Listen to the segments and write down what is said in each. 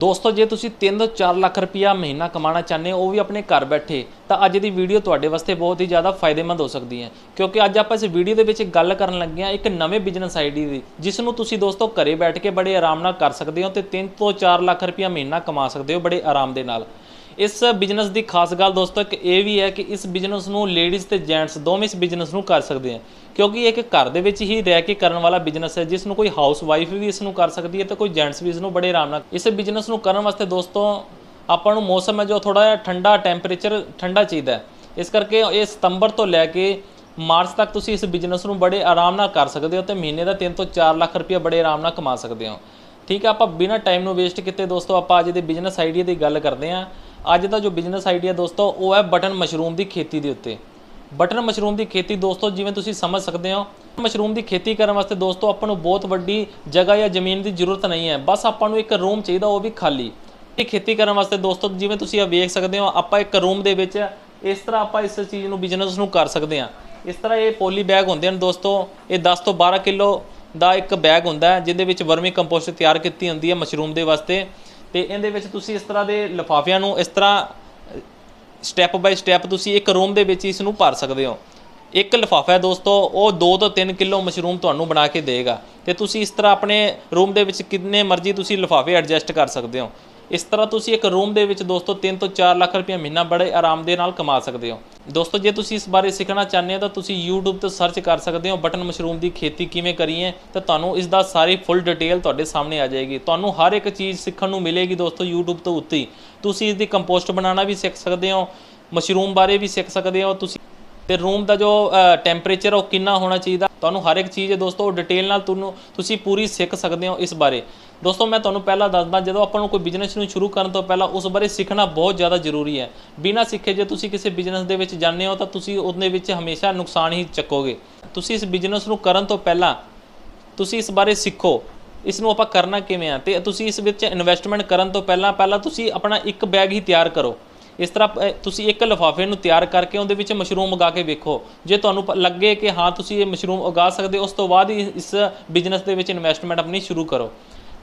ਦੋਸਤੋ, ਜੇ ਤੁਸੀਂ 3 ਤੋਂ 4 ਲੱਖ ਰੁਪਇਆ ਮਹੀਨਾ ਕਮਾਉਣਾ ਚਾਹੁੰਦੇ ਹੋ, ਉਹ ਵੀ ਆਪਣੇ ਘਰ ਬੈਠੇ, ਤਾਂ ਅੱਜ ਦੀ ਵੀਡੀਓ ਤੁਹਾਡੇ ਵਾਸਤੇ ਬਹੁਤ ਹੀ ਜ਼ਿਆਦਾ ਫਾਇਦੇਮੰਦ ਹੋ ਸਕਦੀ ਹੈ। ਕਿਉਂਕਿ ਅੱਜ ਆਪਾਂ ਇਸ ਵੀਡੀਓ ਦੇ ਵਿੱਚ ਗੱਲ ਕਰਨ ਲੱਗੇ ਹਾਂ ਇੱਕ ਨਵੇਂ ਬਿਜ਼ਨਸ ਆਈਡੀ ਦੀ, ਜਿਸ ਨੂੰ ਤੁਸੀਂ ਦੋਸਤੋ ਘਰੇ ਬੈਠ ਕੇ ਬੜੇ ਆਰਾਮ ਨਾਲ ਕਰ ਸਕਦੇ ਹੋ ਤੇ 3 ਤੋਂ 4 ਲੱਖ ਰੁਪਇਆ ਮਹੀਨਾ ਕਮਾ ਸਕਦੇ ਹੋ ਬੜੇ ਆਰਾਮ ਦੇ ਨਾਲ। ਇਸ ਬਿਜ਼ਨਸ ਦੀ ਖਾਸ ਗੱਲ ਦੋਸਤੋ ਇੱਕ ਇਹ ਵੀ ਹੈ ਕਿ ਇਸ ਬਿਜ਼ਨਸ ਨੂੰ ਲੇਡੀਜ਼ ਤੇ ਜੈਂਟਸ ਦੋਵੇਂ ਇਸ ਬਿਜ਼ਨਸ ਨੂੰ ਕਰ ਸਕਦੇ ਆ। ਕਿਉਂਕਿ ਇਹ ਇੱਕ ਘਰ ਦੇ ਵਿੱਚ ਹੀ ਰਹਿ ਕੇ ਕਰਨ ਵਾਲਾ ਬਿਜ਼ਨਸ ਹੈ, ਜਿਸ ਨੂੰ ਕੋਈ ਹਾਊਸ ਵਾਈਫ ਵੀ ਇਸ ਨੂੰ ਕਰ ਸਕਦੀ ਹੈ ਤੇ ਕੋਈ ਜੈਂਟਸ ਵੀ ਇਸ ਨੂੰ ਬੜੇ ਆਰਾਮ ਨਾਲ ਇਸ ਬਿਜ਼ਨਸ ਨੂੰ ਕਰਨ ਵਾਸਤੇ ਦੋਸਤੋ ਆਪਾਂ ਨੂੰ ਮੌਸਮ ਹੈ ਜੋ ਥੋੜਾ ਜਿਹਾ ਠੰਡਾ ਟੈਂਪਰੇਚਰ ਠੰਡਾ ਚਾਹੀਦਾ ਹੈ। ਇਸ ਕਰਕੇ ਇਹ ਸਤੰਬਰ ਤੋਂ ਲੈ ਕੇ ਮਾਰਚ ਤੱਕ ਤੁਸੀਂ ਇਸ ਬਿਜ਼ਨਸ ਨੂੰ ਬੜੇ ਆਰਾਮ ਨਾਲ ਕਰ ਸਕਦੇ ਹੋ ਤੇ ਮਹੀਨੇ ਦਾ 3 ਤੋਂ 4 ਲੱਖ ਰੁਪਏ ਬੜੇ ਆਰਾਮ ਨਾਲ ਕਮਾ ਸਕਦੇ ਹੋ। ਠੀਕ ਹੈ, ਆਪਾਂ ਬਿਨਾਂ ਟਾਈਮ ਨੂੰ ਵੇਸਟ ਕੀਤੇ ਦੋਸਤੋ ਆਪਾਂ ਅੱਜ ਦੇ ਬਿਜ਼ਨਸ ਆਈਡੀਆ ਦੀ ਗੱਲ ਕਰਦੇ ਹਾਂ। ਅੱਜ ਦਾ ਜੋ ਬਿਜ਼ਨਸ ਆਈਡੀਆ ਦੋਸਤੋ, ਉਹ ਹੈ ਬਟਨ ਮਸ਼ਰੂਮ ਦੀ ਖੇਤੀ ਦੇ ਉੱਤੇ। ਬਟਨ ਮਸ਼ਰੂਮ ਦੀ ਖੇਤੀ ਦੋਸਤੋ, ਜਿਵੇਂ ਤੁਸੀਂ ਸਮਝ ਸਕਦੇ ਹੋ, ਮਸ਼ਰੂਮ ਦੀ ਖੇਤੀ ਕਰਨ ਵਾਸਤੇ ਦੋਸਤੋ, ਆਪਾਂ ਨੂੰ ਬਹੁਤ ਵੱਡੀ ਜਗ੍ਹਾ ਜਾਂ ਜ਼ਮੀਨ ਦੀ ਜ਼ਰੂਰਤ ਨਹੀਂ ਹੈ। ਬਸ ਆਪਾਂ ਨੂੰ ਇੱਕ ਰੂਮ ਚਾਹੀਦਾ, ਉਹ ਵੀ ਖਾਲੀ। ਇਹ ਖੇਤੀ ਕਰਨ ਵਾਸਤੇ ਦੋਸਤੋ, ਜਿਵੇਂ ਤੁਸੀਂ ਆ ਵੇਖ ਸਕਦੇ ਹੋ, ਆਪਾਂ ਇੱਕ ਰੂਮ ਦੇ ਵਿੱਚ ਇਸ ਤਰ੍ਹਾਂ ਆਪਾਂ ਇਸ ਚੀਜ਼ ਨੂੰ ਬਿਜ਼ਨਸ ਨੂੰ ਕਰ ਸਕਦੇ ਹਾਂ। ਇਸ ਤਰ੍ਹਾਂ ਇਹ ਪੋਲੀ ਬੈਗ ਹੁੰਦੇ ਹਨ ਦੋਸਤੋ, ਇਹ 10 ਤੋਂ 12 ਕਿਲੋ ਦਾ ਇੱਕ ਬੈਗ ਹੁੰਦਾ ਹੈ, ਜਿਹਦੇ ਵਿੱਚ ਵਰਮੀ ਕੰਪੋਸਟ ਤਿਆਰ ਕੀਤੀ ਹੁੰਦੀ ਹੈ ਮਸ਼ਰੂਮ ਦੇ ਵਾਸਤੇ। ਤੇ ਇਹਦੇ ਵਿੱਚ ਤੁਸੀਂ ਇਸ ਤਰ੍ਹਾਂ ਦੇ ਲਿਫਾਫਿਆਂ ਨੂੰ ਇਸ ਤਰ੍ਹਾਂ ਸਟੈਪ ਬਾਈ ਸਟੈਪ ਤੁਸੀਂ ਇੱਕ ਰੂਮ ਦੇ ਵਿੱਚ ਇਸ ਨੂੰ ਭਰ ਸਕਦੇ ਹੋ। ਇੱਕ ਲਿਫਾਫਾ ਹੈ ਦੋਸਤੋ, ਉਹ 2 ਤੋਂ 3 ਕਿਲੋ ਮਸ਼ਰੂਮ ਤੁਹਾਨੂੰ ਬਣਾ ਕੇ ਦੇਗਾ। ਤੇ ਤੁਸੀਂ ਇਸ ਤਰ੍ਹਾਂ ਆਪਣੇ ਰੂਮ ਦੇ ਵਿੱਚ ਕਿੰਨੇ ਮਰਜ਼ੀ ਤੁਸੀਂ ਲਿਫਾਫੇ ਐਡਜਸਟ ਕਰ ਸਕਦੇ ਹੋ। ਇਸ ਤਰ੍ਹਾਂ ਤੁਸੀਂ ਇੱਕ ਰੂਮ ਦੇ ਵਿੱਚ ਦੋਸਤੋ 3 ਤੋਂ 4 ਲੱਖ ਰੁਪਏ ਮਹੀਨਾ ਬੜੇ ਆਰਾਮ ਦੇ ਨਾਲ ਕਮਾ ਸਕਦੇ ਹੋ। ਦੋਸਤੋ, ਜੇ ਤੁਸੀਂ ਇਸ ਬਾਰੇ ਸਿੱਖਣਾ ਚਾਹੁੰਦੇ ਹੋ, ਤਾਂ ਤੁਸੀਂ YouTube ਤੇ ਸਰਚ ਕਰ ਸਕਦੇ ਹੋ ਬਟਨ ਮਸ਼ਰੂਮ ਦੀ ਖੇਤੀ ਕਿਵੇਂ ਕਰੀਏ, ਤਾਂ ਤੁਹਾਨੂੰ ਇਸ ਦਾ ਸਾਰੀ ਫੁੱਲ ਡਿਟੇਲ ਤੁਹਾਡੇ ਸਾਹਮਣੇ ਆ ਜਾਏਗੀ। ਤੁਹਾਨੂੰ ਹਰ ਇੱਕ ਚੀਜ਼ ਸਿੱਖਣ ਨੂੰ ਮਿਲੇਗੀ ਦੋਸਤੋ YouTube ਤੋਂ ਉੱਤੇ। ਹੀ ਤੁਸੀਂ ਇਸ ਦੀ ਕੰਪੋਸਟ ਬਣਾਉਣਾ ਵੀ ਸਿੱਖ ਸਕਦੇ ਹੋ, ਮਸ਼ਰੂਮ ਬਾਰੇ ਵੀ ਸਿੱਖ ਸਕਦੇ ਹੋ। ਤੁਸੀਂ ਤੇ ਰੂਮ ਦਾ ਜੋ ਟੈਂਪਰੇਚਰ ਉਹ ਕਿੰਨਾ ਹੋਣਾ ਚਾਹੀਦਾ, ਤੁਹਾਨੂੰ ਹਰ ਇੱਕ ਚੀਜ਼ ਦੋਸਤੋ ਡਿਟੇਲ ਨਾਲ ਤੁਹਾਨੂੰ ਤੁਸੀਂ ਪੂਰੀ ਸਿੱਖ ਸਕਦੇ ਹੋ ਇਸ ਬਾਰੇ। ਦੋਸਤੋ, ਮੈਂ ਤੁਹਾਨੂੰ ਪਹਿਲਾਂ ਦੱਸਦਾ, ਜਦੋਂ ਆਪਾਂ ਨੂੰ ਕੋਈ ਬਿਜ਼ਨਸ ਨੂੰ ਸ਼ੁਰੂ ਕਰਨ ਤੋਂ ਪਹਿਲਾਂ ਉਸ ਬਾਰੇ ਸਿੱਖਣਾ ਬਹੁਤ ਜ਼ਿਆਦਾ ਜ਼ਰੂਰੀ ਹੈ। ਬਿਨਾਂ ਸਿੱਖੇ ਜੇ ਤੁਸੀਂ ਕਿਸੇ ਬਿਜ਼ਨਸ ਦੇ ਵਿੱਚ ਜਾਂਦੇ ਹੋ, ਤਾਂ ਤੁਸੀਂ ਉਹਦੇ ਵਿੱਚ ਹਮੇਸ਼ਾ ਨੁਕਸਾਨ ਹੀ ਚੱਕੋਗੇ। ਤੁਸੀਂ ਇਸ ਬਿਜ਼ਨਸ ਨੂੰ ਕਰਨ ਤੋਂ ਪਹਿਲਾਂ ਤੁਸੀਂ ਇਸ ਬਾਰੇ ਸਿੱਖੋ। ਇਸ ਨੂੰ ਆਪਾਂ ਕਰਨਾ ਕਿਵੇਂ ਆ? ਤੇ ਤੁਸੀਂ ਇਸ ਵਿੱਚ ਇਨਵੈਸਟਮੈਂਟ ਕਰਨ ਤੋਂ ਪਹਿਲਾਂ ਪਹਿਲਾਂ ਤੁਸੀਂ ਆਪਣਾ ਇੱਕ ਬੈਗ ਹੀ ਤਿਆਰ ਕਰੋ। ਇਸ ਤਰ੍ਹਾਂ ਤੁਸੀਂ ਇੱਕ ਲਿਫਾਫੇ ਨੂੰ ਤਿਆਰ ਕਰਕੇ ਉਹਦੇ ਵਿੱਚ ਮਸ਼ਰੂਮ ਉਗਾ ਕੇ ਵੇਖੋ। ਜੇ ਤੁਹਾਨੂੰ ਪ- ਲੱਗੇ ਕਿ ਹਾਂ, ਤੁਸੀਂ ਇਹ ਮਸ਼ਰੂਮ ਉਗਾ ਸਕਦੇ ਹੋ, ਉਸ ਤੋਂ ਬਾਅਦ ਹੀ ਇਸ ਬਿਜ਼ਨਸ ਦੇ ਵਿੱਚ ਇਨਵੈਸਟਮੈਂਟ ਆਪਣੀ ਸ਼ੁਰੂ ਕਰੋ।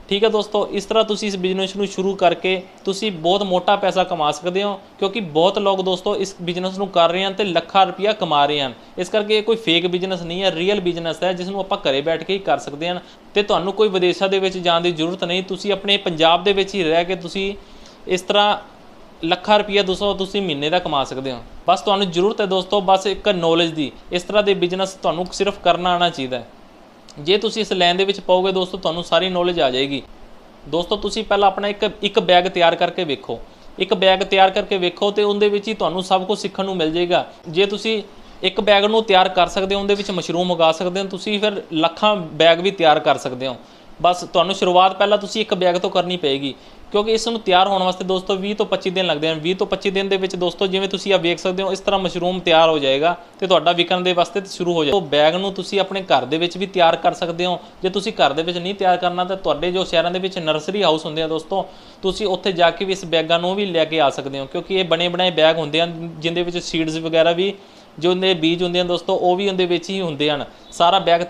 ਠੀਕ ਹੈ ਦੋਸਤੋ, ਇਸ ਤਰ੍ਹਾਂ ਤੁਸੀਂ ਇਸ ਬਿਜ਼ਨਸ ਨੂੰ ਸ਼ੁਰੂ ਕਰਕੇ ਤੁਸੀਂ ਬਹੁਤ ਮੋਟਾ ਪੈਸਾ ਕਮਾ ਸਕਦੇ ਹੋ, ਕਿਉਂਕਿ ਬਹੁਤ ਲੋਕ ਦੋਸਤੋ ਇਸ ਬਿਜ਼ਨਸ ਨੂੰ ਕਰ ਰਹੇ ਹਨ ਤੇ ਲੱਖਾਂ ਰੁਪਇਆ ਕਮਾ ਰਹੇ ਹਨ। ਇਸ ਕਰਕੇ ਇਹ ਕੋਈ ਫੇਕ ਬਿਜ਼ਨਸ ਨਹੀਂ ਹੈ ਰੀਅਲ ਬਿਜ਼ਨਸ ਹੈ, ਜਿਸ ਨੂੰ ਆਪਾਂ ਘਰੇ ਬੈਠ ਕੇ ਹੀ ਕਰ ਸਕਦੇ ਹਾਂ। ਤੇ ਤੁਹਾਨੂੰ ਕੋਈ ਵਿਦੇਸ਼ਾਂ ਦੇ ਵਿੱਚ ਜਾਣ ਦੀ ਜ਼ਰੂਰਤ ਨਹੀਂ, ਤੁਸੀਂ ਆਪਣੇ ਪੰਜਾਬ ਦੇ ਵਿੱਚ ਹੀ ਰਹਿ ਕੇ ਤੁਸੀਂ ਇਸ ਤਰ੍ਹਾਂ ਲੱਖਾਂ ਰੁਪਈਆ ਦੋਸਤੋ ਤੁਸੀਂ ਮਹੀਨੇ ਦਾ ਕਮਾ ਸਕਦੇ ਹੋ। ਬਸ ਤੁਹਾਨੂੰ ਜ਼ਰੂਰਤ ਹੈ ਦੋਸਤੋ, ਬਸ ਇੱਕ ਨੌਲੇਜ ਦੀ। ਇਸ ਤਰ੍ਹਾਂ ਦੇ ਬਿਜ਼ਨਸ ਤੁਹਾਨੂੰ ਸਿਰਫ ਕਰਨਾ ਆਉਣਾ ਚਾਹੀਦਾ ਹੈ। ਜੇ ਤੁਸੀਂ ਇਸ ਲਾਈਨ ਦੇ ਵਿੱਚ ਪਾਓਗੇ ਦੋਸਤੋ, ਤੁਹਾਨੂੰ ਸਾਰੀ ਨੌਲੇਜ ਆ ਜਾਏਗੀ। ਦੋਸਤੋ, ਤੁਸੀਂ ਪਹਿਲਾਂ ਆਪਣਾ ਇੱਕ ਇੱਕ ਬੈਗ ਤਿਆਰ ਕਰਕੇ ਵੇਖੋ। ਇੱਕ ਬੈਗ ਤਿਆਰ ਕਰਕੇ ਵੇਖੋ ਤੇ ਉਹਦੇ ਵਿੱਚ ਹੀ ਤੁਹਾਨੂੰ ਸਭ ਕੁਝ ਸਿੱਖਣ ਨੂੰ ਮਿਲ ਜਾਏਗਾ। ਜੇ ਤੁਸੀਂ ਇੱਕ ਬੈਗ ਨੂੰ ਤਿਆਰ ਕਰ ਸਕਦੇ ਹੋ, ਉਹਦੇ ਵਿੱਚ ਮਸ਼ਰੂਮ ਉਗਾ ਸਕਦੇ ਹੋ, ਤੁਸੀਂ ਫਿਰ ਲੱਖਾਂ ਬੈਗ ਵੀ ਤਿਆਰ ਕਰ ਸਕਦੇ ਹੋ। ਬਸ ਤੁਹਾਨੂੰ ਸ਼ੁਰੂਆਤ ਪਹਿਲਾਂ ਤੁਸੀਂ ਇੱਕ ਬੈਗ ਤੋਂ ਕਰਨੀ ਪਏਗੀ। ਕਿਉਂਕਿ ਇਸ ਨੂੰ ਤਿਆਰ ਹੋਣ ਵਾਸਤੇ ਦੋਸਤੋ 20 ਤੋਂ 25 ਦਿਨ ਲੱਗਦੇ ਹਨ। 20 ਤੋਂ 25 ਦਿਨ ਦੇ ਵਿੱਚ ਦੋਸਤੋ ਜਿਵੇਂ ਤੁਸੀਂ ਆ ਵੇਖ ਸਕਦੇ ਹੋ, ਇਸ ਤਰ੍ਹਾਂ ਮਸ਼ਰੂਮ ਤਿਆਰ ਹੋ ਜਾਏਗਾ ਤੇ ਤੁਹਾਡਾ ਵਿਕਣ ਦੇ ਵਾਸਤੇ ਸ਼ੁਰੂ ਹੋ ਜਾਏਗਾ। ਉਹ ਬੈਗ ਨੂੰ ਤੁਸੀਂ ਆਪਣੇ ਘਰ ਦੇ ਵਿੱਚ ਵੀ ਤਿਆਰ ਕਰ ਸਕਦੇ ਹੋ। ਜੇ ਤੁਸੀਂ ਘਰ ਦੇ ਵਿੱਚ ਨਹੀਂ ਤਿਆਰ ਕਰਨਾ ਤਾਂ ਤੁਹਾਡੇ ਜੋ ਸ਼ਹਿਰਾਂ ਦੇ ਵਿੱਚ ਨਰਸਰੀ ਹਾਊਸ ਹੁੰਦੇ ਆ ਦੋਸਤੋ, ਤੁਸੀਂ ਉੱਥੇ ਜਾ ਕੇ ਵੀ ਇਸ ਬੈਗਾਂ ਨੂੰ ਵੀ ਲੈ ਕੇ ਆ ਸਕਦੇ ਹੋ। ਕਿਉਂਕਿ ਇਹ ਬਣੇ ਬਣਾਏ ਬੈਗ ਹੁੰਦੇ ਹਨ, ਜਿੰਦੇ ਵਿੱਚ ਸੀਡਸ ਵਗੈਰਾ ਵੀ, ਜੋ ਉਹਦੇ ਬੀਜ ਹੁੰਦੇ ਹਨ ਦੋਸਤੋ, ਉਹ ਵੀ ਉਹਦੇ ਵਿੱਚ ਹੀ ਹੁੰਦੇ ਹਨ। ਸਾਰਾ ਬੈਗ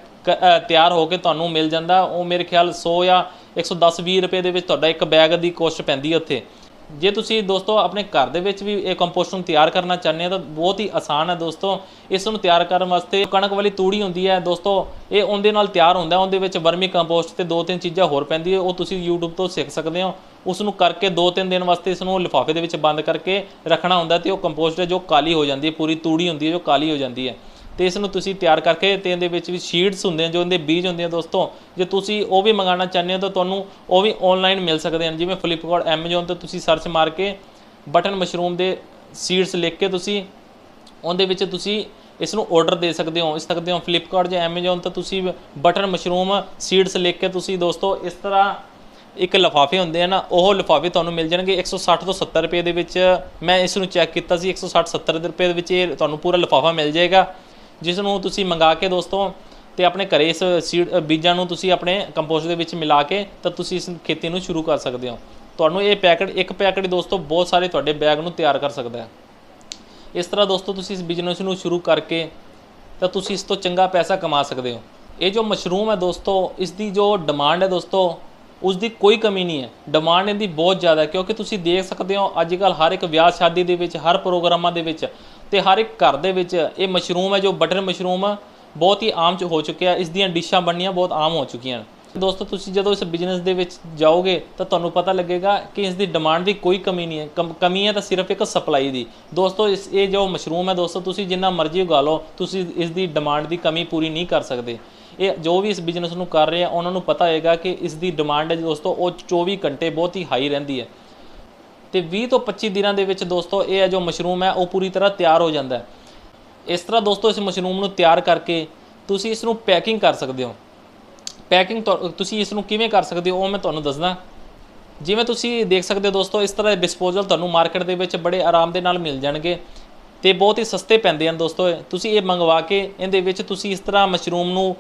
ਤਿਆਰ ਹੋ ਕੇ ਤੁਹਾਨੂੰ ਮਿਲ ਜਾਂਦਾ। ਉਹ ਮੇਰੇ ਖਿਆਲ 100 ਜਾਂ 110 20 ਰੁਪਏ ਦੇ ਵਿੱਚ ਤੁਹਾਡਾ ਇੱਕ ਬੈਗ ਦੀ ਕੋਸਟ ਪੈਂਦੀ ਹੈ ਉੱਥੇ। ਜੇ ਤੁਸੀਂ ਦੋਸਤੋ ਆਪਣੇ ਘਰ ਦੇ ਵਿੱਚ ਵੀ ਇਹ ਕੰਪੋਸਟ ਨੂੰ ਤਿਆਰ ਕਰਨਾ ਚਾਹੁੰਦੇ ਹੋ ਤਾਂ ਬਹੁਤ ਹੀ ਆਸਾਨ ਹੈ ਦੋਸਤੋ। ਇਸ ਨੂੰ ਤਿਆਰ ਕਰਨ ਵਾਸਤੇ ਕਣਕ ਵਾਲੀ ਤੂੜੀ ਹੁੰਦੀ ਹੈ ਦੋਸਤੋ, ਇਹ ਉਹਦੇ ਨਾਲ ਤਿਆਰ ਹੁੰਦਾ ਉਹਦੇ ਵਿੱਚ ਵਰਮੀ ਕੰਪੋਸਟ ਤੇ ਦੋ ਤਿੰਨ ਚੀਜ਼ਾਂ ਹੋਰ ਪੈਂਦੀਆਂ ਉਹ ਤੁਸੀਂ YouTube ਤੋਂ ਸਿੱਖ ਸਕਦੇ ਹੋ। ਉਸ ਨੂੰ ਕਰਕੇ ਦੋ ਤਿੰਨ ਦਿਨ ਵਾਸਤੇ ਇਸ ਨੂੰ ਲਿਫਾਫੇ ਦੇ ਵਿੱਚ ਬੰਦ ਕਰਕੇ ਰੱਖਣਾ ਹੁੰਦਾ ਤੇ ਉਹ ਕੰਪੋਸਟ ਹੈ ਜੋ ਕਾਲੀ ਹੋ ਜਾਂਦੀ ਹੈ ਪੂਰੀ ਤੂੜੀ ਹੁੰਦੀ ਹੈ ਜੋ ਕਾਲੀ ਹੋ ਜਾਂਦੀ ਹੈ ਤੇ ਇਸ ਨੂੰ ਤੁਸੀਂ ਤਿਆਰ ਕਰਕੇ ਤੇ ਇਹਦੇ ਵਿੱਚ ਵੀ ਸੀਡਸ ਹੁੰਦੇ ਆ, ਜੋ ਇਹਦੇ ਬੀਜ ਹੁੰਦੇ ਆ ਦੋਸਤੋ, ਜੇ ਤੁਸੀਂ ਉਹ ਵੀ ਮੰਗਾਉਣਾ ਚਾਹੁੰਦੇ ਹੋ ਤਾਂ ਤੁਹਾਨੂੰ ਉਹ ਵੀ ਆਨਲਾਈਨ ਮਿਲ ਸਕਦੇ ਹਨ। ਜਿਵੇਂ ਫਲਿੱਪਕਾਰਟ ਐਮਾਜ਼ਨ ਤੇ ਤੁਸੀਂ ਸਰਚ ਮਾਰ ਕੇ ਬਟਨ ਮਸ਼ਰੂਮ ਦੇ ਸੀਡਸ ਲਿਖ ਕੇ ਤੁਸੀਂ ਉਹਦੇ ਵਿੱਚ ਤੁਸੀਂ ਇਸ ਨੂੰ ਆਰਡਰ ਦੇ ਸਕਦੇ ਹੋ। ਇਸ ਸਕਦੇ ਹੋ ਫਲਿੱਪਕਾਰਟ ਜਾਂ ਐਮਾਜ਼ਨ ਤੇ ਤੁਸੀਂ ਬਟਨ ਮਸ਼ਰੂਮ ਸੀਡਸ ਲਿਖ ਕੇ ਤੁਸੀਂ ਦੋਸਤੋ, ਇਸ ਤਰ੍ਹਾਂ ਇੱਕ ਲਿਫਾਫੇ ਹੁੰਦੇ ਆ ਨਾ, ਉਹ ਲਿਫਾਫੇ ਤੁਹਾਨੂੰ ਮਿਲ ਜਾਣਗੇ। 160 ਤੋਂ 70 ਰੁਪਏ ਦੇ ਵਿੱਚ ਮੈਂ ਇਸ ਨੂੰ ਚੈੱਕ ਕੀਤਾ ਸੀ। 160 70 ਰੁਪਏ ਦੇ ਵਿੱਚ ਇਹ ਤੁਹਾਨੂੰ ਪੂਰਾ ਲਿਫਾਫਾ ਮਿਲ ਜਾਏਗਾ। ਜਿਸ ਨੂੰ ਤੁਸੀਂ ਮੰਗਾ ਕੇ ਦੋਸਤੋ ਤੇ ਆਪਣੇ ਘਰੇ ਇਸ ਸੀਡ ਬੀਜਾਂ ਨੂੰ ਤੁਸੀਂ ਆਪਣੇ ਕੰਪੋਸਟ ਦੇ ਵਿੱਚ ਮਿਲਾ ਕੇ ਤਾਂ ਤੁਸੀਂ ਇਸ ਖੇਤੀ ਨੂੰ ਸ਼ੁਰੂ ਕਰ ਸਕਦੇ ਹੋ। ਤੁਹਾਨੂੰ ਇਹ ਪੈਕਟ ਇੱਕ ਪੈਕਟ ਦੋਸਤੋ ਬਹੁਤ ਸਾਰੇ ਤੁਹਾਡੇ ਬੈਗ ਨੂੰ ਤਿਆਰ ਕਰ ਸਕਦਾ ਹੈ। ਇਸ ਤਰ੍ਹਾਂ ਦੋਸਤੋ ਤੁਸੀਂ ਇਸ ਬਿਜ਼ਨਸ ਨੂੰ ਸ਼ੁਰੂ ਕਰਕੇ ਤਾਂ ਤੁਸੀਂ ਇਸ ਤੋਂ ਚੰਗਾ ਪੈਸਾ ਕਮਾ ਸਕਦੇ ਹੋ। ਇਹ ਜੋ ਮਸ਼ਰੂਮ ਹੈ ਦੋਸਤੋ, ਇਸ ਦੀ ਜੋ ਡਿਮਾਂਡ ਹੈ ਦੋਸਤੋ ਉਸ ਦੀ ਕੋਈ ਕਮੀ ਨਹੀਂ ਹੈ। ਡਿਮਾਂਡ ਇਹਦੀ ਬਹੁਤ ਜ਼ਿਆਦਾ ਹੈ ਕਿਉਂਕਿ ਤੁਸੀਂ ਦੇਖ ਸਕਦੇ ਹੋ ਅੱਜ ਕੱਲ ਹਰ ਇੱਕ ਵਿਆਹ ਸ਼ਾਦੀ ਦੇ ਵਿੱਚ, ਹਰ ਪ੍ਰੋਗਰਾਮਾਂ ਦੇ ਵਿੱਚ ਤੇ ਹਰ ਇੱਕ ਘਰ ਦੇ ਵਿੱਚ ਇਹ ਮਸ਼ਰੂਮ ਹੈ ਜੋ ਬਟਰ ਮਸ਼ਰੂਮ ਬਹੁਤ ਹੀ ਆਮ ਚ ਹੋ ਚੁੱਕਿਆ ਇਸ ਦੀਆਂ ਡਿਸ਼ਾਂ ਬਣਨੀਆਂ ਬਹੁਤ ਆਮ ਹੋ ਚੁੱਕੀਆਂ ਦੋਸਤੋ, ਤੁਸੀਂ ਜਦੋਂ ਇਸ ਬਿਜ਼ਨਸ ਦੇ ਵਿੱਚ ਜਾਓਗੇ ਤਾਂ ਤੁਹਾਨੂੰ ਪਤਾ ਲੱਗੇਗਾ ਕਿ ਇਸ ਦੀ ਡਿਮਾਂਡ ਦੀ ਕੋਈ ਕਮੀ ਨਹੀਂ ਹੈ। ਕਮ- ਕਮੀ ਹੈ ਤਾਂ ਸਿਰਫ ਇੱਕ ਸਪਲਾਈ ਦੀ। ਦੋਸਤੋ, ਇਸ, ਇਹ ਜੋ ਮਸ਼ਰੂਮ ਹੈ ਦੋਸਤੋ, ਤੁਸੀਂ ਜਿੰਨਾ ਮਰਜ਼ੀ ਉਗਾ ਲਓ, ਤੁਸੀਂ ਇਸ ਦੀ ਡਿਮਾਂਡ ਦੀ ਕਮੀ ਪੂਰੀ ਨਹੀਂ ਕਰ ਸਕਦੇ। ਇਹ ਜੋ ਵੀ ਇਸ ਬਿਜ਼ਨਸ ਨੂੰ ਕਰ ਰਹੇ ਆ, ਉਹਨਾਂ ਨੂੰ ਪਤਾ ਹੋਏਗਾ ਕਿ ਇਸ ਦੀ ਡਿਮਾਂਡ ਹੈ ਦੋਸਤੋ, ਉਹ 24 ਘੰਟੇ ਬਹੁਤ ਹੀ ਹਾਈ ਰਹਿੰਦੀ ਹੈ। ਤੇ 20 ਤੋਂ 25 ਦਿਨਾਂ ਦੇ ਵਿੱਚ ਦੋਸਤੋ, ਇਹ ਹੈ ਜੋ ਮਸ਼ਰੂਮ ਹੈ, ਉਹ ਪੂਰੀ ਤਰ੍ਹਾਂ ਤਿਆਰ ਹੋ ਜਾਂਦਾ ਹੈ। ਇਸ ਤਰ੍ਹਾਂ ਦੋਸਤੋ, ਇਸ ਮਸ਼ਰੂਮ ਨੂੰ ਤਿਆਰ ਕਰਕੇ ਤੁਸੀਂ ਇਸ ਨੂੰ ਪੈਕਿੰਗ ਕਰ ਸਕਦੇ ਹੋ। ਪੈਕਿੰਗ ਤੁਸੀਂ ਇਸ ਨੂੰ ਕਿਵੇਂ ਕਰ ਸਕਦੇ ਹੋ, ਉਹ ਮੈਂ ਤੁਹਾਨੂੰ ਦੱਸਦਾ। ਜਿਵੇਂ ਤੁਸੀਂ ਦੇਖ ਸਕਦੇ ਹੋ ਦੋਸਤੋ, ਇਸ ਤਰ੍ਹਾਂ ਦੇ ਡਿਸਪੋਜ਼ਲ ਤੁਹਾਨੂੰ ਮਾਰਕੀਟ ਦੇ ਵਿੱਚ ਬੜੇ ਆਰਾਮ ਦੇ ਨਾਲ ਮਿਲ ਜਾਣਗੇ ਤੇ ਬਹੁਤ ਹੀ ਸਸਤੇ ਪੈਂਦੇ ਹਨ ਦੋਸਤੋ। ਇਹ। ਤੁਸੀਂ ਇਹ ਮੰਗਵਾ ਕੇ, ਇਹਦੇ ਵਿੱਚ ਤੁਸੀਂ ਇਸ ਤਰ੍ਹਾਂ ਮਸ਼ਰੂਮ ਨੂੰ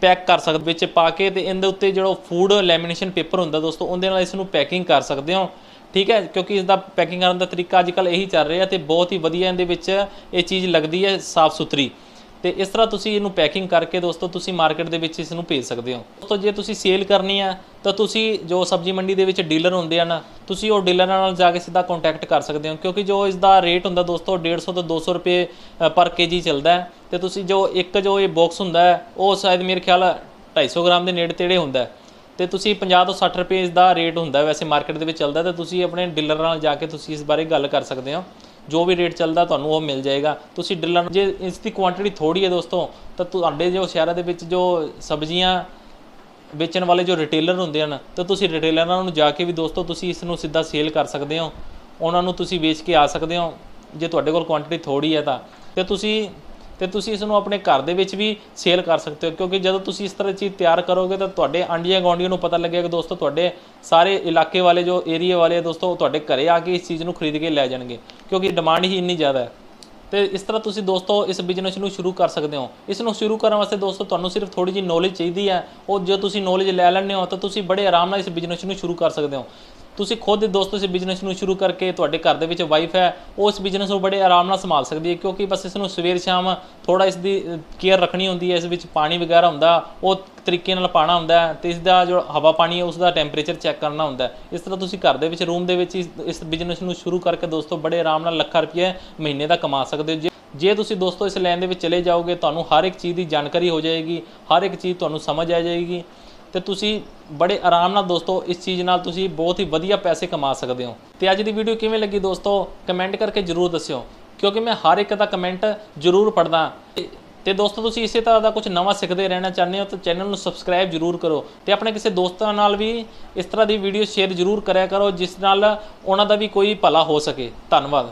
ਪੈਕ ਕਰ ਸਕਦੇ ਵਿੱਚ ਪਾ ਕੇ ਤੇ ਇਹਦੇ ਉੱਤੇ ਜਿਹੜਾ ਫੂਡ ਲੈਮੀਨੇਸ਼ਨ ਪੇਪਰ ਹੁੰਦਾ ਦੋਸਤੋ, ਉਹਦੇ ਨਾਲ ਇਸ ਨੂੰ ਪੈਕਿੰਗ ਕਰ ਸਕਦੇ ਹੋ। ਠੀਕ ਹੈ, ਕਿਉਂਕਿ ਇਸ ਦਾ ਪੈਕਿੰਗ ਕਰਨ ਦਾ ਤਰੀਕਾ ਅੱਜ ਕੱਲ ਇਹੀ ਚੱਲ ਰਿਹਾ ਤੇ ਬਹੁਤ ਹੀ ਵਧੀਆ ਇਹਦੇ ਵਿੱਚ ਇਹ ਚੀਜ਼ ਲੱਗਦੀ ਹੈ ਸਾਫ਼ ਸੁਥਰੀ ਤੇ ਇਸ ਤਰ੍ਹਾਂ ਤੁਸੀਂ ਇਹਨੂੰ ਪੈਕਿੰਗ ਕਰਕੇ ਦੋਸਤੋ ਤੁਸੀਂ ਮਾਰਕੀਟ ਦੇ ਵਿੱਚ ਇਸ ਨੂੰ ਭੇਜ ਸਕਦੇ ਹੋ। ਦੋਸਤੋ ਜੇ ਤੁਸੀਂ ਸੇਲ ਕਰਨੀ ਹੈ ਤਾਂ ਤੁਸੀਂ ਜੋ ਸਬਜ਼ੀ ਮੰਡੀ ਦੇ ਵਿੱਚ ਡੀਲਰ ਹੁੰਦੇ ਹਨ ਤੁਸੀਂ ਉਹ ਡੀਲਰਾਂ ਨਾਲ ਜਾ ਕੇ ਸਿੱਧਾ ਕੰਟੈਕਟ ਕਰ ਸਕਦੇ ਹੋ ਕਿਉਂਕਿ ਜੋ ਇਸ ਦਾ ਰੇਟ ਹੁੰਦਾ ਦੋਸਤੋ 150 ਤੋਂ 200 ਰੁਪਏ ਅ, ਪਰ ਕੇਜੀ ਚੱਲਦਾ ਹੈ। ਤੇ ਤੁਸੀਂ ਜੋ ਇੱਕ ਜੋ ਇਹ ਬਾਕਸ ਹੁੰਦਾ ਹੈ ਉਹ ਸ਼ਾਇਦ ਮੇਰੇ ਖਿਆਲ 250 ਗ੍ਰਾਮ ਦੇ ਨੇੜੇ ਤੇੜੇ ਹੁੰਦਾ ਹੈ। ਤੇ ਤੁਸੀਂ 50 ਤੋਂ 60 ਰੁਪਏ ਇਸ ਦਾ ਰੇਟ ਹੁੰਦਾ ਵੈਸੇ ਮਾਰਕੀਟ ਦੇ ਵਿੱਚ ਚੱਲਦਾ ਤੇ ਤੁਸੀਂ ਆਪਣੇ ਡੀਲਰ ਨਾਲ ਜਾ ਕੇ ਤੁਸੀਂ ਇਸ ਬਾਰੇ ਗੱਲ ਕਰ ਸਕਦੇ ਹੋ। ਜੋ ਵੀ ਰੇਟ ਚੱਲਦਾ ਤੁਹਾਨੂੰ ਉਹ ਮਿਲ ਜਾਏਗਾ। ਤੁਸੀਂ ਡੀਲਰ ਜੇ ਇਸ ਦੀ ਕੁਆਂਟੀਟੀ ਥੋੜੀ ਹੈ ਦੋਸਤੋ, ਤਾਂ ਤੁਹਾਡੇ ਜੋ ਸ਼ਹਿਰਾਂ ਦੇ ਵਿੱਚ ਜੋ ਸਬਜ਼ੀਆਂ ਵੇਚਣ ਵਾਲੇ ਜੋ ਰਿਟੇਲਰ ਹੁੰਦੇ ਹਨ, ਤਾਂ ਤੁਸੀਂ ਰਿਟੇਲਰਾਂ ਨੂੰ ਜਾ ਕੇ ਵੀ ਦੋਸਤੋ ਤੁਸੀਂ ਇਸ ਨੂੰ ਸਿੱਧਾ ਸੇਲ ਕਰ ਸਕਦੇ ਹੋ। ਉਹਨਾਂ ਨੂੰ ਤੁਸੀਂ ਵੇਚ ਕੇ ਆ ਸਕਦੇ ਹੋ। ਜੇ ਤੁਹਾਡੇ ਕੋਲ ਕੁਆਂਟੀਟੀ ਥੋੜੀ ਹੈ ਤਾਂ। ਤੇ ਤੁਸੀਂ ਤੇ ਤੁਸੀਂ ਇਸ ਨੂੰ ਆਪਣੇ ਘਰ ਦੇ ਵਿੱਚ ਵੀ ਸੇਲ ਕਰ ਸਕਦੇ ਹੋ। ਕਿਉਂਕਿ ਜਦੋਂ ਤੁਸੀਂ ਇਸ ਤਰ੍ਹਾਂ ਚੀਜ਼ ਤਿਆਰ ਕਰੋਗੇ, ਤਾਂ ਤੁਹਾਡੇ ਆਂਡੀਆਂ ਗੌਂਡੀਆਂ ਨੂੰ ਪਤਾ ਲੱਗੇਗਾ ਕਿ ਦੋਸਤੋ ਤੁਹਾਡੇ ਸਾਰੇ ਇਲਾਕੇ ਵਾਲੇ ਜੋ ਏਰੀਆ ਵਾਲੇ ਆ ਦੋਸਤੋ, ਉਹ ਤੁਹਾਡੇ ਘਰੇ ਆ ਕੇ ਇਸ ਚੀਜ਼ ਨੂੰ ਖਰੀਦ ਕੇ ਲੈ ਜਾਣਗੇ। ਕਿਉਂਕਿ ਡਿਮਾਂਡ ਹੀ ਇੰਨੀ ਜ਼ਿਆਦਾ ਹੈ। ਤੇ ਇਸ ਤਰ੍ਹਾਂ ਤੁਸੀਂ ਦੋਸਤੋ ਇਸ ਬਿਜ਼ਨਸ ਨੂੰ ਸ਼ੁਰੂ ਕਰ ਸਕਦੇ ਹੋ। ਇਸ ਨੂੰ ਸ਼ੁਰੂ ਕਰਨ ਵਾਸਤੇ ਦੋਸਤੋ ਤੁਹਾਨੂੰ ਸਿਰਫ ਥੋੜੀ ਜਿਹੀ ਨੌਲੇਜ ਚਾਹੀਦੀ ਹੈ। ਉਹ ਜੇ ਤੁਸੀਂ ਨੌਲੇਜ ਲੈ ਲੈਂਦੇ ਹੋ ਤਾਂ ਤੁਸੀਂ ਬੜੇ ਆਰਾਮ ਨਾਲ ਇਸ ਬਿਜ਼ਨਸ ਨੂੰ ਸ਼ੁਰੂ ਕਰ ਸਕਦੇ ਹੋ। ਤੁਸੀਂ ਖੁਦ ਦੋਸਤੋ ਇਸ ਬਿਜ਼ਨਸ ਨੂੰ ਸ਼ੁਰੂ ਕਰਕੇ ਤੁਹਾਡੇ ਘਰ ਦੇ ਵਿੱਚ ਵਾਈਫ ਹੈ ਉਹ ਇਸ ਬਿਜ਼ਨਸ ਨੂੰ ਬੜੇ ਆਰਾਮ ਨਾਲ ਸੰਭਾਲ ਸਕਦੀ ਹੈ, ਕਿਉਂਕਿ ਬਸ ਇਸ ਨੂੰ ਸਵੇਰ ਸ਼ਾਮ ਥੋੜਾ ਇਸ ਦੀ ਕੇਅਰ ਰੱਖਣੀ ਹੁੰਦੀ ਹੈ, ਇਸ ਵਿੱਚ ਪਾਣੀ ਵਗੈਰਾ ਹੁੰਦਾ, ਉਹ ਤਰੀਕੇ ਨਾਲ ਪਾਣਾ ਹੁੰਦਾ ਹੈ ਤੇ ਇਸ ਦਾ ਜੋ ਹਵਾ ਪਾਣੀ ਹੈ, ਉਸ ਦਾ ਟੈਂਪਰੇਚਰ ਚੈੱਕ ਕਰਨਾ ਹੁੰਦਾ ਇਸ ਤਰ੍ਹਾਂ ਤੁਸੀਂ ਘਰ ਦੇ ਵਿੱਚ ਰੂਮ ਦੇ ਵਿੱਚ ਇਸ- ਬਿਜ਼ਨਸ ਨੂੰ ਸ਼ੁਰੂ ਕਰਕੇ ਦੋਸਤੋ ਬੜੇ ਆਰਾਮ ਨਾਲ ਲੱਖਾਂ ਰੁਪਏ ਮਹੀਨੇ ਦਾ ਕਮਾ ਸਕਦੇ ਹੋ। ਜੇ ਜੇ ਤੁਸੀਂ ਦੋਸਤੋ ਇਸ ਲਾਈਨ ਦੇ ਵਿੱਚ ਚਲੇ ਜਾਓਗੇ, ਤੁਹਾਨੂੰ ਹਰ ਇੱਕ ਚੀਜ਼ ਦੀ ਜਾਣਕਾਰੀ ਹੋ ਜਾਏਗੀ, ਹਰ ਇੱਕ ਚੀਜ਼ ਤੁਹਾਨੂੰ ਸਮਝ ਆ ਜਾਏਗੀ। ਤੇ ਤੁਸੀਂ ਬੜੇ ਆਰਾਮ ਨਾਲ ਦੋਸਤੋ ਇਸ ਚੀਜ਼ ਨਾਲ ਤੁਸੀਂ ਬਹੁਤ ਹੀ ਵਧੀਆ ਪੈਸੇ ਕਮਾ ਸਕਦੇ ਹੋ। ਤੇ ਅੱਜ ਦੀ ਵੀਡੀਓ ਕਿਵੇਂ ਲੱਗੀ ਦੋਸਤੋ? ਕਮੈਂਟ ਕਰਕੇ ਜਰੂਰ ਦੱਸਿਓ, ਕਿਉਂਕਿ ਮੈਂ ਹਰ ਇੱਕ ਦਾ ਕਮੈਂਟ ਜਰੂਰ ਪੜਦਾ ਤੇ ਦੋਸਤੋ ਤੁਸੀਂ ਇਸੇ ਤਰ੍ਹਾਂ ਦਾ ਕੁਝ ਨਵਾਂ ਸਿੱਖਦੇ ਰਹਿਣਾ ਚਾਹੁੰਦੇ ਹੋ ਤਾਂ ਚੈਨਲ ਨੂੰ ਸਬਸਕ੍ਰਾਈਬ ਜਰੂਰ ਕਰੋ ਤੇ ਆਪਣੇ ਕਿਸੇ ਦੋਸਤਾਂ ਨਾਲ ਵੀ ਇਸ ਤਰ੍ਹਾਂ ਦੀ ਵੀਡੀਓ ਸ਼ੇਅਰ ਜਰੂਰ ਕਰਿਆ ਕਰੋ, ਜਿਸ ਨਾਲ ਉਹਨਾਂ ਦਾ ਵੀ ਕੋਈ ਭਲਾ ਹੋ ਸਕੇ। ਧੰਨਵਾਦ।